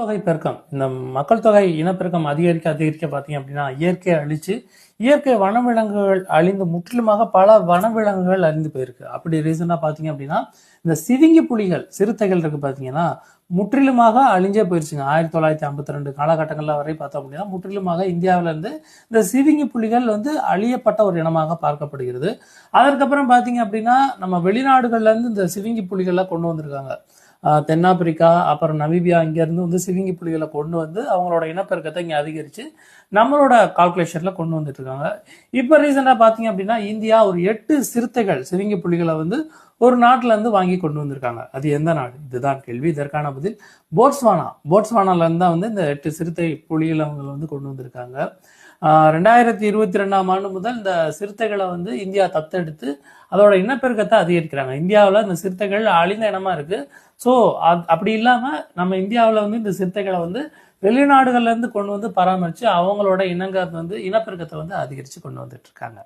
தொகை பெருக்கம். இந்த மக்கள் தொகை இனப்பெருக்கம் அதிகரிக்க அதிகரிக்க பார்த்தீங்க அப்படின்னா இயற்கையை அழிச்சு இயற்கை வனவிலங்குகள் அழிந்து முற்றிலுமாக பல வனவிலங்குகள் அழிந்து போயிருக்கு. அப்படி ரீசனாக பார்த்தீங்க அப்படின்னா இந்த சிவிங்கி புலிகள் சிறுத்தைகள் இருக்கு பார்த்தீங்கன்னா முற்றிலுமாக அழிஞ்சே போயிருச்சுங்க. ஆயிரத்தி தொள்ளாயிரத்தி ஐம்பத்தி ரெண்டு காலகட்டங்களில் வரை பார்த்தோம் அப்படின்னா முற்றிலுமாக இந்தியாவிலேருந்து இந்த சிவிங்கி புலிகள் வந்து அழியப்பட்ட ஒரு இனமாக பார்க்கப்படுகிறது. அதற்கப்புறம் பார்த்தீங்க அப்படின்னா நம்ம வெளிநாடுகள்லேருந்து இந்த சிவிங்கி புலிகள்லாம் கொண்டு வந்திருக்காங்க. தென்னாப்பிரிக்கா அப்புறம் நமீபியா இங்கேருந்து வந்து சிவிங்கி புலிகளை கொண்டு வந்து அவங்களோட இனப்பெருக்கத்தை இங்கே அதிகரித்து நம்மளோட கால்குலேஷனில் கொண்டு வந்துட்டு இருக்காங்க. இப்போ ரீசெண்டாக பார்த்தீங்க அப்படின்னா இந்தியா ஒரு எட்டு சிறுத்தைகள் சிவிங்கி புலிகளை வந்து ஒரு நாட்டிலேருந்து வாங்கி கொண்டு வந்திருக்காங்க. அது எந்த நாடு? இதுதான் கேள்வி. இதற்கான பதில் போட்ஸ்வானா. போட்ஸ்வானாலேருந்து தான் வந்து இந்த எட்டு சிறுத்தை புலிகளை அவங்க வந்து கொண்டு வந்திருக்காங்க. ரெண்டாயிரத்தி இருபத்தி ரெண்டாம் ஆண்டு முதல் இந்த சிறுத்தைகளை வந்து இந்தியா தத்தெடுத்து அதோட இனப்பெருக்கத்தை அதிகரிக்கிறாங்க. இந்தியாவில் இந்த சிறுத்தைகள் அழிந்த இனமா இருக்கு. ஸோ அப்படி இல்லாமல் நம்ம இந்தியாவில் வந்து இந்த சிறுத்தைகளை வந்து வெளிநாடுகள்லேருந்து கொண்டு வந்து பராமரித்து அவங்களோட இனங்க வந்து இனப்பெருக்கத்தை வந்து அதிகரித்து கொண்டு வந்துட்டு இருக்காங்க.